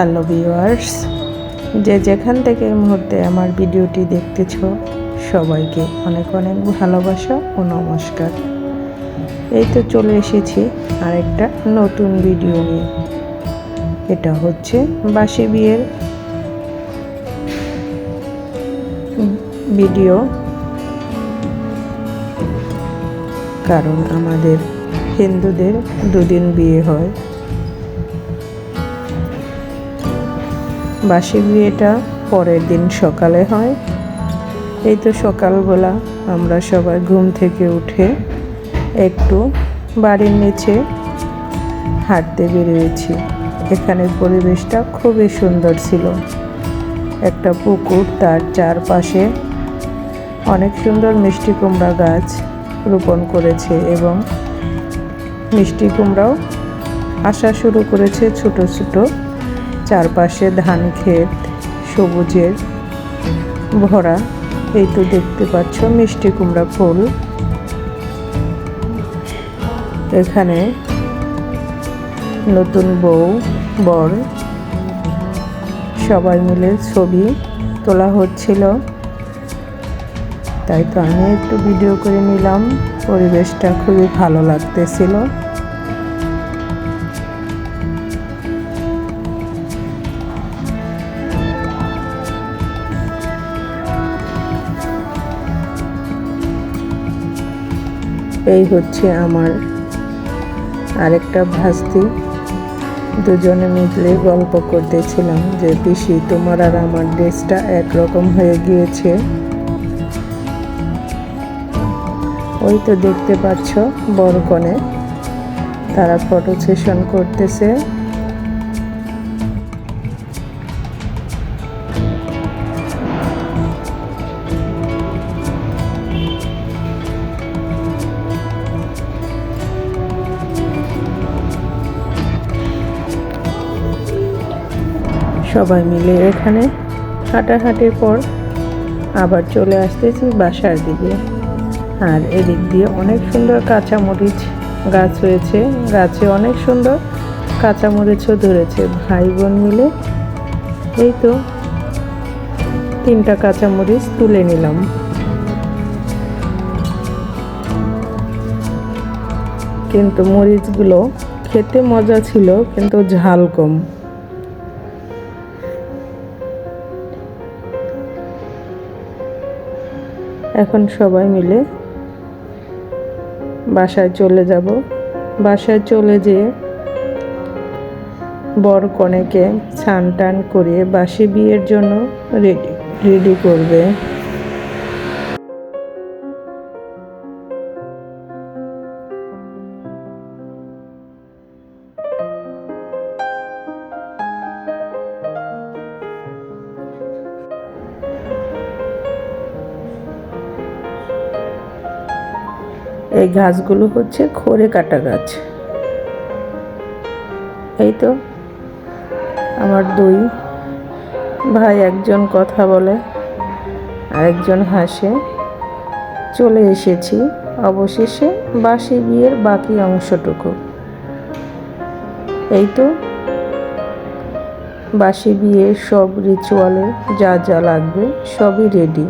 Hello viewers, যে যেখান থেকে এই মুহূর্তে আমার ভিডিওটি দেখতেছ, সবাইকে অনেক অনেক ভালোবাসা ও নমস্কার। এই তো চলে এসেছি আরেকটা নতুন ভিডিও নিয়ে। এটা হচ্ছে বাসি বিয়ের ভিডিও। কারণ আমাদের হিন্দুদের দুদিন বিয়ে হয়। বাসি বিয়েটা পরের দিন সকালে হয়। এই তো সকালবেলা আমরা সবাই ঘুম থেকে উঠে একটু বাড়ির নিচে হাঁটতে বেরিয়েছি। এখানের পরিবেশটা খুবই সুন্দর ছিল। একটা পুকুর, তার চারপাশে অনেক সুন্দর মিষ্টি কুমড়া গাছ রোপণ করেছে এবং মিষ্টি কুমড়াও আসা শুরু করেছে ছোট ছোট চারপাশে ধান ক্ষেত, সবুজের ভরা, এই তো দেখতে পাচ্ছ মিষ্টি কুমড়া ফুল। এখানে নতুন বউ, বর, সবাই মিলে ছবি তোলা হচ্ছিল। তাই তো আমি একটু ভিডিও করে নিলাম। পরিবেশটা খুবই ভালো লাগতেছিল। এই হচ্ছে আমার আরেকটা ভাস্তি। দুজনে মিলে গল্প করতেছিলাম যে, পিসি, তোমার আর আমার ড্রেসটা একরকম হয়ে গিয়েছে। ওই তো দেখতে পাচ্ছ বড় কনে তারা ফটো সেশন করতেছে। সবাই মিলে এখানে হাঁটাহাঁটির পর আবার চলে আসতেছি বাসার দিকে। আর এদিক দিয়ে অনেক সুন্দর কাঁচামরিচ গাছ হয়েছে গাছে অনেক সুন্দর কাঁচামরিচও ধরেছে। ভাই বোন মিলে এই তো তিনটা কাঁচামরিচ তুলে নিলাম। কিন্তু মরিচগুলো খেতে মজা ছিল, কিন্তু ঝাল কম। এখন সবাই মিলে বাসায় চলে যাব। বাসায় চলে যেয়ে বর কনেকে স্নান টান করিয়ে বাসি বিয়ের জন্য রেডি রেডি করবে। এই গাছগুলো হচ্ছে খড়ে কাটা গাছ। এই তো আমার দুই ভাই একজন কথা বলে, আরেকজন হাসে। চলে এসেছি, অবশেষে বাসি বিয়ের বাকি অংশটুকু। এই তো বাসি বিয়ের সব রিচুয়ালে যা যা লাগবে সবই রেডি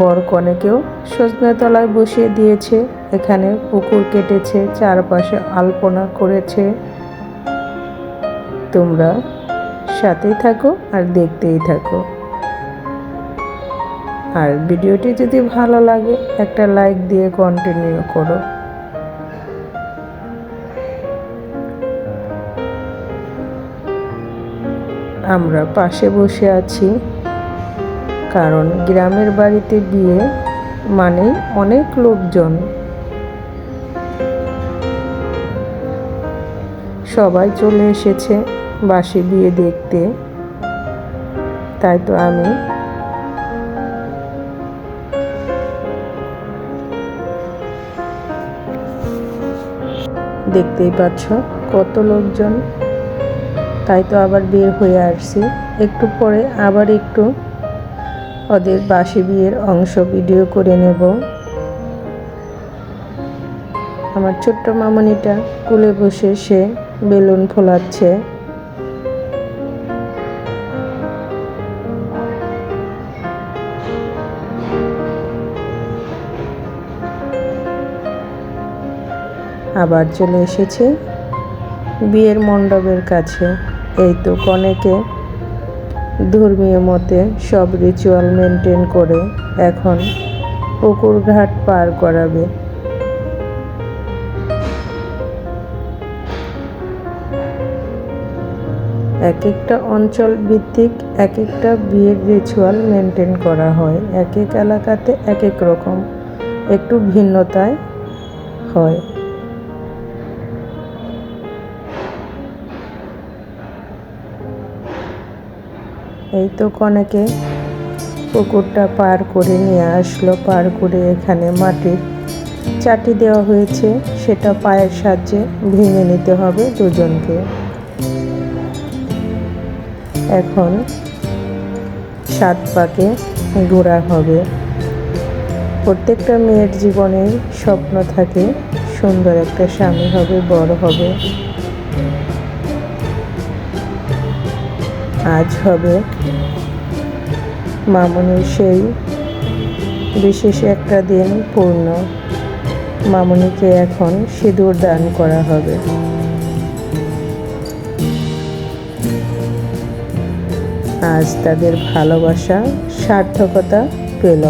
বর কনেকেও তলায় বসিয়ে দিয়েছে। এখানে পুকুর কেটেছে, চারপাশে আলপনা করেছে। তোমরা সাথেই থাকো আর দেখতেই থাকো। আর ভিডিওটি যদি ভালো লাগে, একটা লাইক দিয়ে কন্টিনিউ করো। আমরা পাশে বসে আছি। কারণ গ্রামের বাড়িতে বিয়ে মানে অনেক লোকজন। সবাই চলে এসেছে বাসে বিয়ে দেখতে। তাই তো আমি দেখতেই পাচ্ছ কত লোকজন। তাই তো আবার বের হয়ে আসছি। একটু পরে আবার একটু ওদের বাসি বিয়ের অংশ ভিডিও করে নেব। আমার ছোট্ট মামনিটা কুলে বসে সে বেলুন ফোলাচ্ছে। আবার চলে এসেছে বিয়ের মণ্ডপের কাছে। এই তো কনেকে ধর্মীয় মতে সব রিচুয়াল মেনটেন করে এখন পুকুর ঘাট পার করাবে। এক একটা অঞ্চল ভিত্তিক এক একটা বিয়ের রিচুয়াল মেনটেন করা হয়। এক এক এলাকাতে এক এক রকম, একটু ভিন্নতায় হয়। এই তো কনেকে পুকুরটা পার করে নিয়ে আসলো, পার করে এখানে মাটির চাটি দেওয়া হয়েছে। সেটা পায়ের সাহায্যে ভেঙে নিতে হবে দুজনকে। এখন সাত পাকে ঘোরা হবে। প্রত্যেকটা মেয়ের জীবনে স্বপ্ন থাকে, সুন্দর একটা স্বামী হবে, বড় হবে। আজ হবে। মামনির সেই বিশেষ একটা দিন পূর্ণ। মামনিকে এখন সিঁদুর দান করা হবে। আজ তাদের ভালোবাসা, সার্থকতা পেল।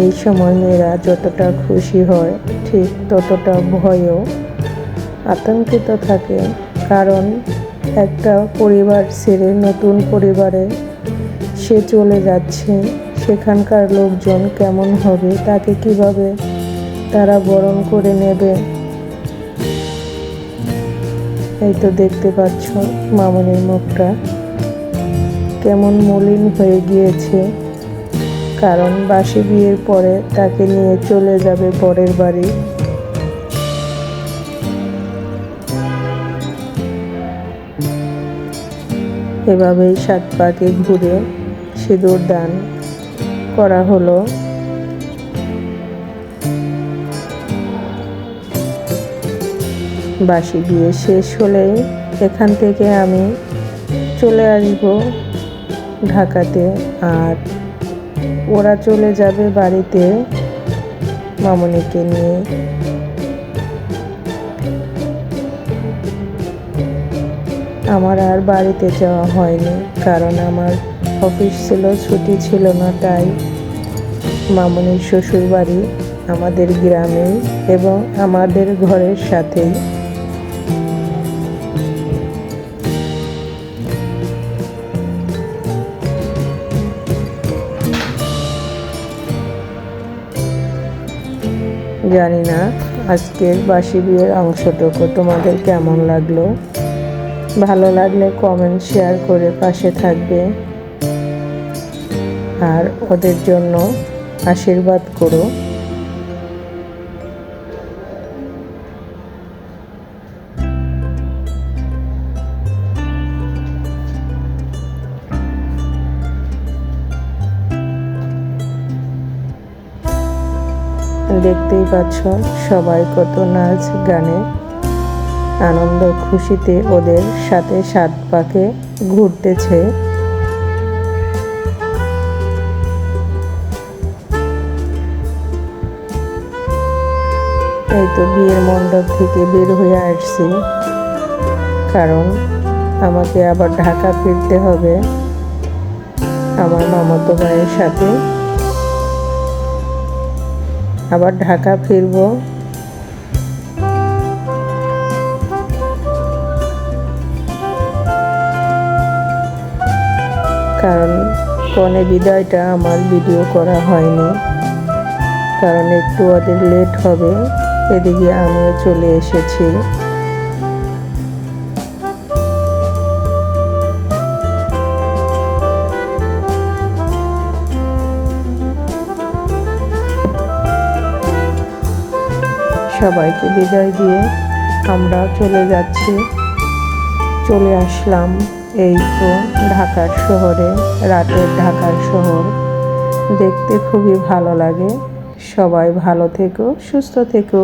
এই সময় মেয়েরা যতটা খুশি হয়, ঠিক ততটা ভয়ও আতঙ্কিত থাকে। কারণ একটা পরিবার ছেড়ে নতুন পরিবারে সে চলে যাচ্ছে, সেখানকার লোকজন কেমন হবে তাকে কীভাবে তারা বরণ করে নেবে? এই তো দেখতে পাচ্ছ মামনির মুখটা। কেমন মলিন হয়ে গিয়েছে। কারণ বাসি বিয়ের পরে তাকে নিয়ে চলে যাবে পরের বাড়ি। এভাবেই সাত পাকে ঘুরে সিঁদুর দান করা হলো। বাসি বিয়ে শেষ হলেই এখান থেকে আমি চলে আসব ঢাকাতে আর ওরা চলে যাবে বাড়িতে মামনিকে নিয়ে। আমার আর বাড়িতে যাওয়া হয়নি, কারণ আমার অফিস ছিল, ছুটি ছিল না, তাই মামনির শ্বশুর বাড়ি আমাদের গ্রামে এবং আমাদের ঘরের সাথেই। জানি না আজকের বাসি বিয়ের অংশটুকু তোমাদের কেমন লাগল? ভালো লাগলে কমেন্ট শেয়ার করে পাশে থাকবে। আর ওদের জন্য আশীর্বাদ করো। দেখতেই পাচ্ছ সবাই কত নাচ গানে। আনন্দ খুশিতে ওদের সাথে সাত পাকে ঘুরতেছে। এই তো বিয়ের মণ্ডপ থেকে বের হয়ে আসছি। কারণ আমাকে আবার ঢাকা ফিরতে হবে। আমার মামাতো ভাইয়ের সাথে আবার ঢাকা ফিরব। কারণ কনে বিদায়টা আমার ভিডিও করা হয়নি। কারণ একটু ওদের লেট হবে, এদিকে আমিও চলে এসেছি। সবাইকে বিদায় দিয়ে আমরা চলে যাচ্ছি। চলে আসলাম এই তো ঢাকার শহরে, রাতের ঢাকার শহর। দেখতে খুবই ভালো লাগে। সবাই ভালো থেকো, সুস্থ থেকো।